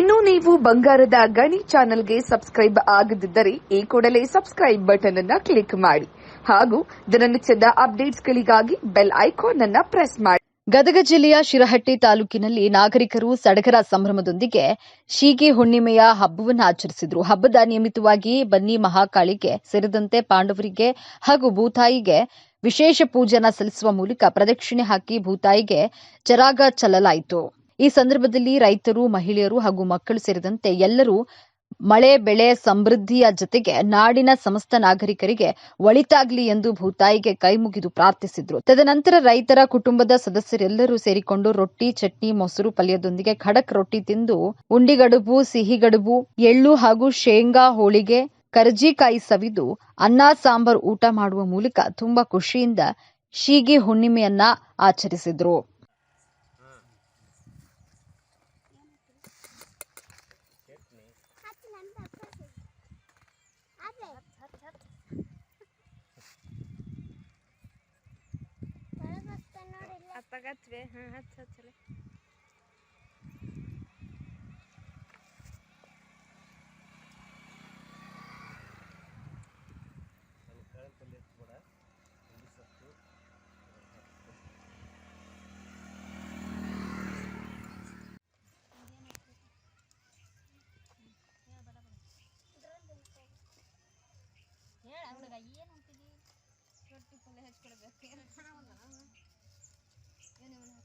ಇನ್ನು ನೀವು ಬಂಗಾರದ ಗಣಿ ಚಾನೆಲ್ಗೆ ಸಬ್ಸ್ಕ್ರೈಬ್ ಆಗದಿದ್ದರೆ ಈ ಕೂಡಲೇ ಸಬ್ಸ್ಕ್ರೈಬ್ ಬಟನ್ ಅನ್ನ ಕ್ಲಿಕ್ ಮಾಡಿ ಹಾಗೂ ದಿನನಿತ್ಯದ ಅಪ್ಡೇಟ್ಸ್ಗಳಿಗಾಗಿ ಬೆಲ್ ಐಕಾನ್ ಅನ್ನ ಪ್ರೆಸ್ ಮಾಡಿ. ಗದಗ ಜಿಲ್ಲೆಯ ಶಿರಹಟ್ಟಿ ತಾಲೂಕಿನಲ್ಲಿ ನಾಗರಿಕರು ಸಡಗರ ಸಂಭ್ರಮದೊಂದಿಗೆ ಶೀಗೆ ಹುಣ್ಣಿಮೆಯ ಹಬ್ಬವನ್ನು ಆಚರಿಸಿದರು. ಹಬ್ಬದ ನಿಯಮಿತವಾಗಿ ಬನ್ನಿ ಮಹಾಕಾಳಿಗೆ ಸೇರಿದಂತೆ ಪಾಂಡವರಿಗೆ ಹಾಗೂ ಭೂತಾಯಿಗೆ ವಿಶೇಷ ಪೂಜೆನ ಸಲ್ಲಿಸುವ ಮೂಲಕ ಪ್ರದಕ್ಷಿಣೆ ಹಾಕಿ ಭೂತಾಯಿಗೆ ಚರಾಗ ಚೆಲ್ಲಲಾಯಿತು. ಈ ಸಂದರ್ಭದಲ್ಲಿ ರೈತರು, ಮಹಿಳೆಯರು ಹಾಗೂ ಮಕ್ಕಳು ಸೇರಿದಂತೆ ಎಲ್ಲರೂ ಮಳೆ, ಬೆಳೆ ಸಮೃದ್ಧಿಯ ಜೊತೆಗೆ ನಾಡಿನ ಸಮಸ್ತ ನಾಗರಿಕರಿಗೆ ಒಳಿತಾಗ್ಲಿ ಎಂದು ಭೂತಾಯಿಗೆ ಕೈಮುಗಿದು ಪ್ರಾರ್ಥಿಸಿದ್ರು. ತದನಂತರ ರೈತರ ಕುಟುಂಬದ ಸದಸ್ಯರೆಲ್ಲರೂ ಸೇರಿಕೊಂಡು ರೊಟ್ಟಿ, ಚಟ್ನಿ, ಮೊಸರು ಪಲ್ಯದೊಂದಿಗೆ ಖಡಕ್ ರೊಟ್ಟಿ ತಿಂದು ಉಂಡಿಗಡುಬು, ಸಿಹಿಗಡುಬು, ಎಳ್ಳು ಹಾಗೂ ಶೇಂಗಾ ಹೋಳಿಗೆ, ಕರ್ಜಿಕಾಯಿ ಸವಿದು ಅನ್ನ, ಸಾಂಬಾರ್ ಊಟ ಮಾಡುವ ಮೂಲಕ ತುಂಬಾ ಖುಷಿಯಿಂದ ಶೀಗಿ ಹುಣ್ಣಿಮೆಯನ್ನ ಆಚರಿಸಿದ್ರು. ಹಾಗಾತ್ವೆ ಹಾಂ ಹಚ್ಚ ಹಚ್ಚಲೆ ಹೇಳ ಏನು ಅಂತೀವಿ ರೊಟ್ಟಿ ಪಲ್ಯ ಹಚ್ಕೊಳ್ಬೇಕು anyone